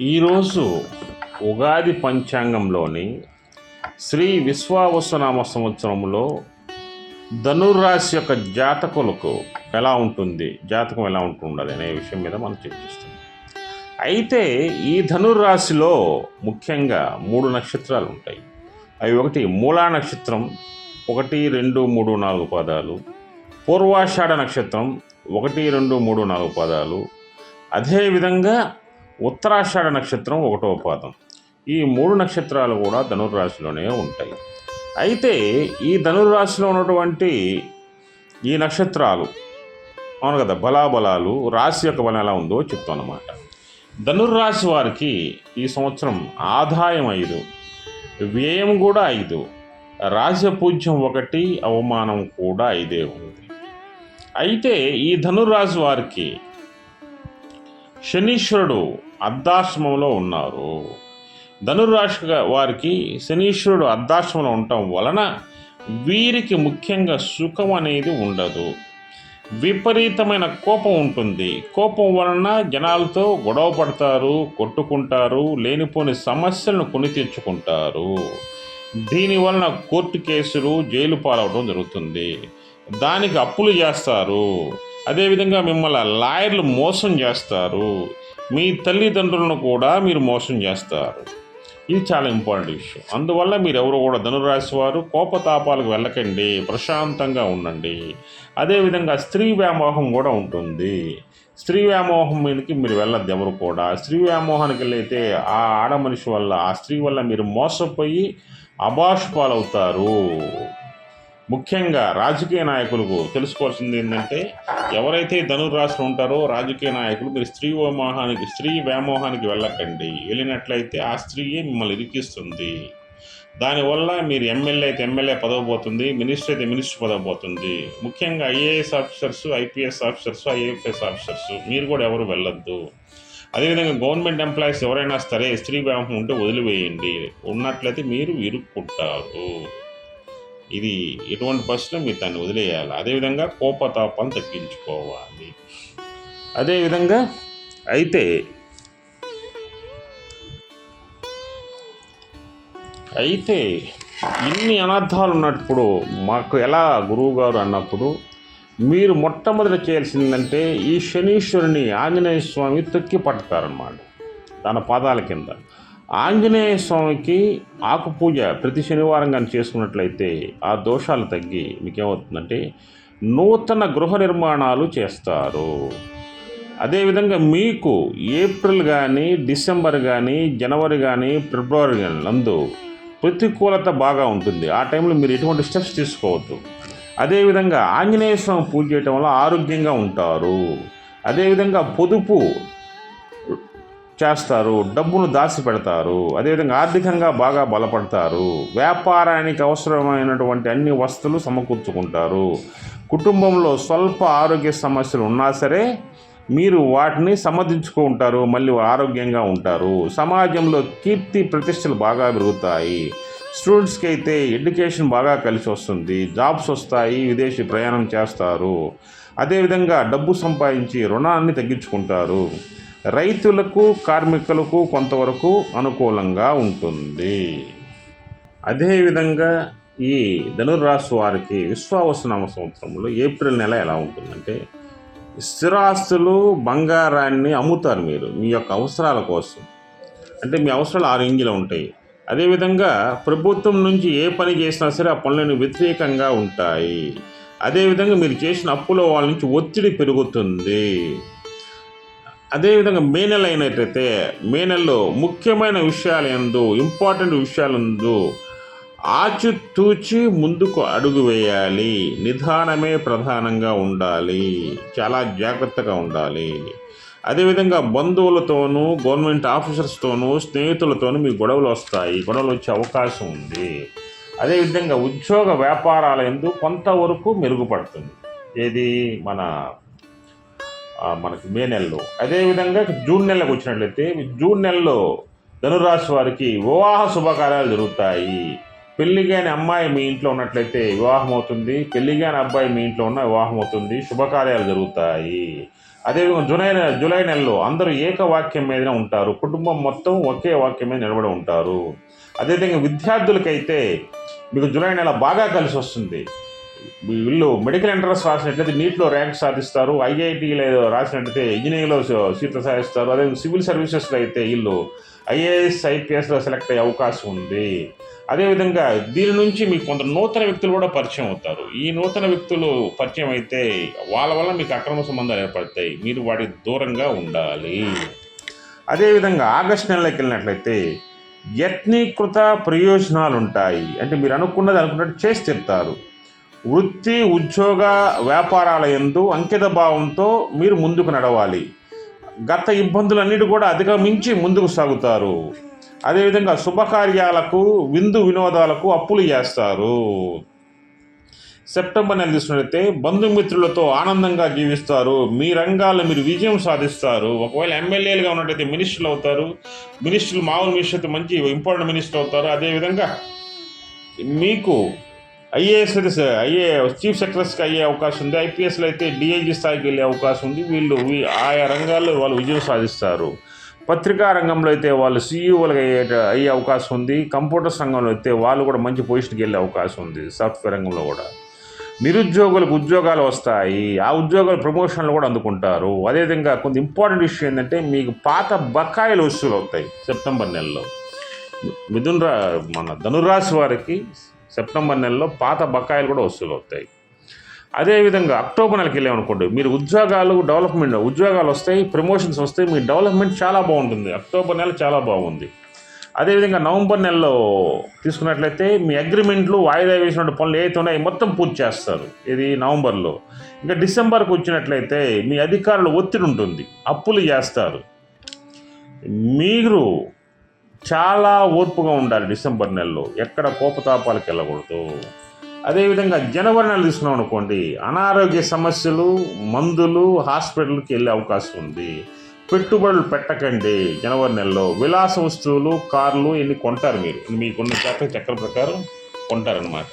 ఈరోజు ఉగాది పంచాంగంలోని శ్రీ విశ్వావసనామ సంవత్సరంలో ధనుర్రాశి యొక్క జాతకులకు ఎలా ఉంటుంది? జాతకం ఎలా ఉంటుండదు అనే విషయం మీద మనం చర్చిస్తాం. అయితే ఈ ధనుర్రాశిలో ముఖ్యంగా మూడు నక్షత్రాలు ఉంటాయి. అవి ఒకటి మూలా నక్షత్రం ఒకటి రెండు మూడు నాలుగు పాదాలు పూర్వాషాఢ నక్షత్రం ఒకటి రెండు మూడు నాలుగు పాదాలు. అదేవిధంగా ఉత్తరాషాఢ నక్షత్రం ఒకటో పాదం. ఈ మూడు నక్షత్రాలు కూడా ధనుర్రాశిలోనే ఉంటాయి. అయితే ఈ ధనుర్రాశిలో ఉన్నటువంటి ఈ నక్షత్రాలు అవును కదా బలాబలాలు రాశి యొక్క బలం ఎలా ఉందో చెప్తాను అన్నమాట ధనుర్రాశి వారికి ఈ సంవత్సరం ఆదాయం ఐదు వ్యయం కూడా ఐదు రాజపూజ్యం ఒకటి అవమానం కూడా ఐదే ఉంది. అయితే ఈ ధనుర్రాశి వారికి శనీశ్వరుడు అర్ధాశ్రమంలో ఉన్నారు. ధనుర్రాశి వారికి శనీశ్వరుడు అర్ధాశ్రమంలో ఉండటం వలన వీరికి ముఖ్యంగా సుఖం అనేది ఉండదు. విపరీతమైన కోపం ఉంటుంది. కోపం వలన జనాలతో గొడవ పడతారు కొట్టుకుంటారు లేనిపోని సమస్యలను కొని తెచ్చుకుంటారు దీని వలన కోర్టు కేసులు జైలు పాలవడం జరుగుతుంది. దానికి అప్పులు చేస్తారు. అదేవిధంగా మిమ్మల్ని లాయర్లు మోసం చేస్తారు. మీ తల్లిదండ్రులను కూడా మీరు మోసం చేస్తారు. ఇది చాలా ఇంపార్టెంట్ విషయం అందువల్ల మీరు ఎవరు కూడా ధనురాశి వారు కోపతాపాలకు వెళ్ళకండి ప్రశాంతంగా ఉండండి. అదేవిధంగా స్త్రీ వ్యామోహం కూడా ఉంటుంది. స్త్రీ వ్యామోహం మీదకి మీరు వెళ్ళద్దు ఎవరు కూడా. స్త్రీ వ్యామోహానికి వెళ్ళైతే ఆ ఆడ మనిషి వల్ల ఆ స్త్రీ వల్ల మీరు మోసపోయి అబాష్ పాలవుతారు ముఖ్యంగా రాజకీయ నాయకులకు తెలుసుకోవాల్సింది ఏంటంటే ఎవరైతే ధనుర్రాశులు ఉంటారో రాజకీయ నాయకులు మీరు స్త్రీ వ్యామోహానికి స్త్రీ వ్యామోహానికి వెళ్ళకండి. వెళ్ళినట్లయితే ఆ స్త్రీయే మిమ్మల్ని ఇరికిస్తుంది. దానివల్ల మీరు ఎమ్మెల్యే అయితే ఎమ్మెల్యే పదవి పోతుంది మినిస్టర్ అయితే మినిస్టర్ పదవి పోతుంది. ముఖ్యంగా IAS officers IPS officers IAFS officers మీరు కూడా ఎవరు వెళ్ళొద్దు. అదేవిధంగా గవర్నమెంట్ ఎంప్లాయీస్ ఎవరైనా సరే స్త్రీ వ్యామోహం ఉంటే వదిలివేయండి. ఉన్నట్లయితే మీరు ఇరుక్కుంటారు. ఇది ఎటువంటి పరిస్థితుల్లో మీరు దాన్ని వదిలేయాలి? అదేవిధంగా కోపతాపాన్ని తగ్గించుకోవాలి. అదేవిధంగా అయితే అయితే ఇన్ని అనర్థాలు ఉన్నప్పుడు మాకు ఎలా గురువుగారు అన్నప్పుడు మీరు మొట్టమొదటి చేయాల్సిందంటే ఈ శనీశ్వరుని ఆంజనేయ స్వామి తొక్కి పట్టుతారన్నమాట. తన పాదాల కింద. ఆంజనేయ స్వామికి ఆకు పూజ ప్రతి శనివారం కానీ చేసుకున్నట్లయితే ఆ దోషాలు తగ్గి మీకేమవుతుందంటే నూతన గృహ నిర్మాణాలు చేస్తారు. అదేవిధంగా మీకు ఏప్రిల్ కానీ డిసెంబర్ కానీ జనవరి కానీ ఫిబ్రవరి కానీ నందు ప్రతికూలత బాగా ఉంటుంది. ఆ టైంలో మీరు ఎటువంటి స్టెప్స్ తీసుకోవద్దు. అదేవిధంగా ఆంజనేయ స్వామి పూజ చేయటం వల్ల ఆరోగ్యంగా ఉంటారు. అదేవిధంగా పొదుపు చేస్తారు డబ్బును దాచి పెడతారు అదేవిధంగా ఆర్థికంగా బాగా బలపడతారు వ్యాపారానికి అవసరమైనటువంటి అన్ని వస్తువులు సమకూర్చుకుంటారు. కుటుంబంలో స్వల్ప ఆరోగ్య సమస్యలు ఉన్నా సరే మీరు వాటిని సమర్థించుకుంటారు మళ్ళీ ఆరోగ్యంగా ఉంటారు. సమాజంలో కీర్తి ప్రతిష్టలు బాగా పెరుగుతాయి. స్టూడెంట్స్కి అయితే ఎడ్యుకేషన్ బాగా కలిసి వస్తుంది. జాబ్స్ వస్తాయి విదేశీ ప్రయాణం చేస్తారు. అదేవిధంగా డబ్బు సంపాదించి రుణాన్ని తగ్గించుకుంటారు. రైతులకు కార్మికులకు కొంతవరకు అనుకూలంగా ఉంటుంది. అదేవిధంగా ఈ ధనుర్రాశి వారికి విశ్వావసనామ సంవత్సరంలో ఏప్రిల్ నెల ఎలా ఉంటుందంటే స్థిరాస్తులు బంగారాన్ని అమ్ముతారు మీరు మీ యొక్క అవసరాల కోసం. అంటే మీ అవసరాలు ఆరు ఇంజిలో ఉంటాయి. అదేవిధంగా ప్రభుత్వం నుంచి ఏ పని చేసినా సరే ఆ పనులను వ్యతిరేకంగా ఉంటాయి. అదేవిధంగా మీరు చేసిన అప్పుల వాళ్ళ నుంచి ఒత్తిడి పెరుగుతుంది. అదేవిధంగా మే నెల అయినట్లయితే మే నెలలో ముఖ్యమైన విషయాలు ఎందు ఇంపార్టెంట్ విషయాలందు ఆచితూచి ముందుకు అడుగు వేయాలి. నిదానమే ప్రధానంగా ఉండాలి. చాలా జాగ్రత్తగా ఉండాలి. అదేవిధంగా బంధువులతోనూ గవర్నమెంట్ ఆఫీసర్స్తోనూ స్నేహితులతోనూ మీ గొడవలు వస్తాయి. గొడవలు వచ్చే అవకాశం ఉంది. అదేవిధంగా ఉద్యోగ వ్యాపారాల ఎందు కొంతవరకు మెరుగుపడుతుంది. ఏది? మన మనకి మే నెలలో. అదేవిధంగా జూన్ నెలకు వచ్చినట్లయితే జూన్ నెలలో ధనురాశి వారికి వివాహ శుభకార్యాలు జరుగుతాయి. పెళ్ళి కాని అమ్మాయి మీ ఇంట్లో ఉన్నట్లయితే వివాహం అవుతుంది. పెళ్ళి కాని అబ్బాయి మీ ఇంట్లో ఉన్న వివాహం అవుతుంది. శుభకార్యాలు జరుగుతాయి. అదేవిధంగా జులై జూలై నెలలో అందరూ ఏకవాక్యం మీదనే ఉంటారు. కుటుంబం మొత్తం ఒకే వాక్యం మీద నిలబడి ఉంటారు. అదేవిధంగా విద్యార్థులకైతే మీకు జూలై నెల బాగా కలిసి వస్తుంది. వీళ్ళు మెడికల్ ఎంట్రన్స్ రాసినట్లయితే నీట్లో ర్యాంక్ సాధిస్తారు ఐఐటీలో రాసినట్లయితే ఇంజనీరింగ్లో సీట్లు సాధిస్తారు అదే సివిల్ సర్వీసెస్లో అయితే వీళ్ళు ఐఏఎస్ ఐపీఎస్లో సెలెక్ట్ అయ్యే అవకాశం ఉంది. అదేవిధంగా దీని నుంచి మీకు కొంత నూతన వ్యక్తులు కూడా పరిచయం అవుతారు. ఈ నూతన వ్యక్తులు పరిచయం అయితే వాళ్ళ వల్ల మీకు అక్రమ సంబంధాలు ఏర్పడతాయి. మీరు వాటికి దూరంగా ఉండాలి. అదేవిధంగా ఆగస్టు నెలలోకి వెళ్ళినట్లయితే యత్నీకృత ప్రయోజనాలు ఉంటాయి అంటే మీరు అనుకున్నది అనుకున్నట్టు చేసి తిరుతారు. వృత్తి ఉద్యోగ వ్యాపారాల ఎందు అంకిత భావంతో మీరు ముందుకు నడవాలి. గత ఇబ్బందులన్నిటి కూడా అధిగమించి ముందుకు సాగుతారు. అదేవిధంగా శుభకార్యాలకు విందు వినోదాలకు అప్పులు చేస్తారు. సెప్టెంబర్ నెల తీసుకున్నట్లయితే బంధుమిత్రులతో ఆనందంగా జీవిస్తారు. మీ రంగాల్లో మీరు విజయం సాధిస్తారు. ఒకవేళ ఎమ్మెల్యేలుగా ఉన్నట్టయితే మినిస్టర్లు అవుతారు. మినిస్టర్లు మామూలు మినిస్టర్ మంచి ఇంపార్టెంట్ మినిస్టర్ అవుతారు. అదేవిధంగా మీకు ఐఏఎస్ ఐఏ చీఫ్ సెక్రటరీస్కి అయ్యే అవకాశం ఉంది. ఐపీఎస్లో అయితే డిఐజీ స్థాయికి వెళ్ళే అవకాశం ఉంది. వీళ్ళు ఆయా రంగాల్లో వాళ్ళు విజయం సాధిస్తారు. పత్రికా రంగంలో అయితే వాళ్ళు సీఈఓలుగా అయ్యే అయ్యే అవకాశం ఉంది. కంప్యూటర్స్ రంగంలో అయితే వాళ్ళు కూడా మంచి పొజిషన్కి వెళ్ళే అవకాశం ఉంది సాఫ్ట్వేర్ రంగంలో కూడా. నిరుద్యోగులకు ఉద్యోగాలు వస్తాయి. ఆ ఉద్యోగాలు ప్రమోషన్లు కూడా అందుకుంటారు. అదేవిధంగా కొంత ఇంపార్టెంట్ విషయం ఏంటంటే మీకు పాత బకాయిలు వసూలు అవుతాయి సెప్టెంబర్ నెలలో. మిథున్ రా మన ధనురాశి వారికి సెప్టెంబర్ నెలలో పాత బకాయిలు కూడా వసూలు అవుతాయి. అదేవిధంగా అక్టోబర్ నెలకి వెళ్ళామనుకోండి మీరు ఉద్యోగాలు డెవలప్మెంట్ ఉద్యోగాలు వస్తాయి ప్రమోషన్స్ వస్తాయి మీ డెవలప్మెంట్ చాలా బాగుంటుంది. అక్టోబర్ నెల చాలా బాగుంది. అదేవిధంగా నవంబర్ నెలలో తీసుకున్నట్లయితే మీ అగ్రిమెంట్లు వాయిదా వేసిన పనులు ఏవైతే ఉన్నాయో మొత్తం పూర్తి చేస్తారు. ఇది నవంబర్లో. ఇంకా డిసెంబర్కి వచ్చినట్లయితే మీ అధికారులు ఒత్తిడి ఉంటుంది. అప్పులు చేస్తారు. మీరు చాలా ఓర్పుగా ఉండాలి డిసెంబర్ నెలలో. ఎక్కడ కోపతాపాలకు వెళ్ళకూడదు. అదేవిధంగా జనవరి నెల తీసుకున్నాం అనుకోండి అనారోగ్య సమస్యలు మందులు హాస్పిటల్కి వెళ్ళే అవకాశం ఉంది. పెట్టుబడులు పెట్టకండి జనవరి నెలలో. విలాస వస్తువులు కార్లు ఇన్ని కొంటారు మీరు? మీకున్న శాతం చక్ర ప్రకారం కొంటారనమాట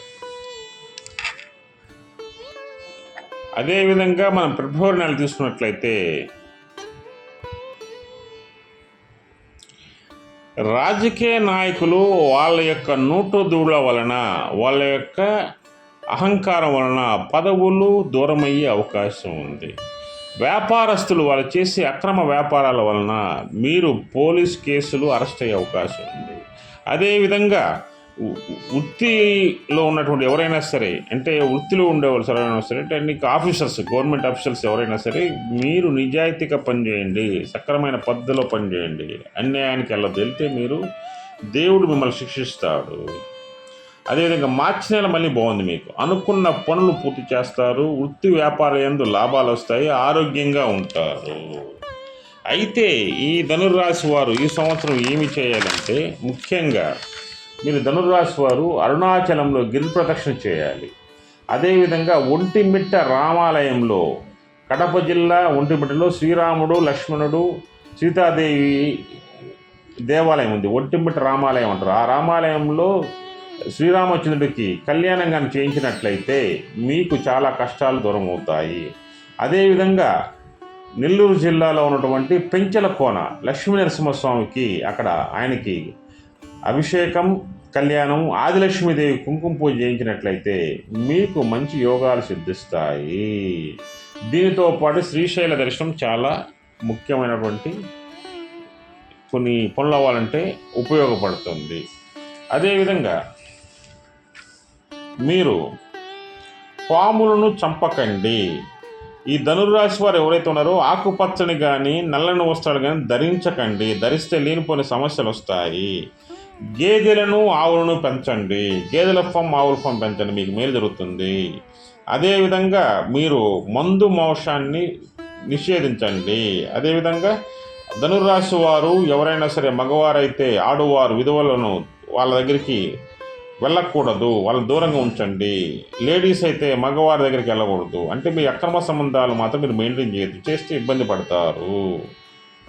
అదేవిధంగా మనం ఫిబ్రవరి నెల తీసుకున్నట్లయితే రాజకీయ నాయకులు వాళ్ళ యొక్క నోటు దూళ్ళ వలన వాళ్ళ యొక్క అహంకారం వలన పదవులు దూరమయ్యే అవకాశం ఉంది. వ్యాపారస్తులు వాళ్ళు చేసే అక్రమ వ్యాపారాల వలన మీరు పోలీస్ కేసులు అరెస్ట్ అయ్యే అవకాశం ఉంది. అదేవిధంగా వృత్తిలో ఉన్నటువంటి ఎవరైనా సరే అంటే వృత్తిలో ఉండేవాళ్ళు ఎవరైనా సరే అంటే నీకు ఆఫీసర్స్ గవర్నమెంట్ ఆఫీసర్స్ ఎవరైనా సరే మీరు నిజాయితీగా పనిచేయండి సక్రమైన పద్ధతిలో పనిచేయండి అన్యాయానికి వెళ్ళదు వెళ్తే మీరు దేవుడు మిమ్మల్ని శిక్షిస్తాడు. అదేవిధంగా మార్చి నెల మళ్ళీ బాగుంది మీకు. అనుకున్న పనులు పూర్తి చేస్తారు వృత్తి వ్యాపార ఎందు లాభాలు వస్తాయి ఆరోగ్యంగా ఉంటారు. అయితే ఈ ధనుర్రాశి వారు ఈ సంవత్సరం ఏమి చేయాలంటే ముఖ్యంగా మీరు ధనుర్రాశి వారు అరుణాచలంలో గిరి ప్రదక్షిణ చేయాలి. అదేవిధంగా ఒంటిమిట్ట రామాలయంలో కడప జిల్లా ఒంటిమిట్టలో శ్రీరాముడు లక్ష్మణుడు సీతాదేవి దేవాలయం ఉంది. ఒంటిమిట్ట రామాలయం అంటారు. ఆ రామాలయంలో శ్రీరామచంద్రుడికి కళ్యాణం కానీ చేయించినట్లయితే మీకు చాలా కష్టాలు దూరం అవుతాయి. అదేవిధంగా నెల్లూరు జిల్లాలో ఉన్నటువంటి పెంచల కోన లక్ష్మీ నరసింహస్వామికి అక్కడ ఆయనకి అభిషేకం కళ్యాణం ఆదిలక్ష్మీదేవి కుంకుమ పూజ చేయించినట్లయితే మీకు మంచి యోగాలు సిద్ధిస్తాయి. దీనితో పాటు శ్రీశైల దర్శనం చాలా ముఖ్యమైనటువంటి కొన్ని పనులు అవ్వాలంటే ఉపయోగపడుతుంది. అదేవిధంగా మీరు పాములను చంపకండి. ఈ ధనుర్రాశి వారు ఎవరైతే ఉన్నారో ఆకుపచ్చని కానీ నల్లని వస్త్రాలు కానీ ధరించకండి. ధరిస్తే లేనిపోని సమస్యలు వస్తాయి. గేదెలను ఆవులను పెంచండి. గేదెల ఫామ్ ఆవుల ఫామ్ పెంచండి. మీకు మేలు జరుగుతుంది. అదేవిధంగా మీరు మందు మోషాన్ని నిషేధించండి. అదేవిధంగా ధనుర్రాశి వారు ఎవరైనా సరే మగవారైతే ఆడువారు విధవలను వాళ్ళ దగ్గరికి వెళ్ళకూడదు. వాళ్ళని దూరంగా ఉంచండి. లేడీస్ అయితే మగవారి దగ్గరికి వెళ్ళకూడదు. అంటే మీ అక్రమ సంబంధాలు మాత్రం మీరు మెయింటైన్ చేయొద్దు. చేస్తే ఇబ్బంది పడతారు.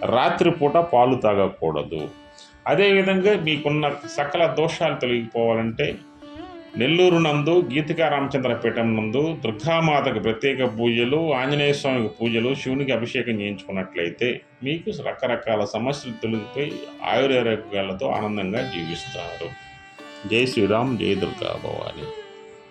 రాత్రిపూట పాలు తాగకూడదు. అదేవిధంగా మీకున్న సకల దోషాలు తొలగిపోవాలంటే నెల్లూరు నందు గీతికా రామచంద్ర పీఠం నందు దుర్గామాతకు ప్రత్యేక పూజలు ఆంజనేయ స్వామికి పూజలు శివునికి అభిషేకం చేయించుకున్నట్లయితే మీకు రకరకాల సమస్యలు తొలగిపోయి ఆయుర్వేదాలతో ఆనందంగా జీవిస్తారు. జై శ్రీరామ్ జై దుర్గా భవాని.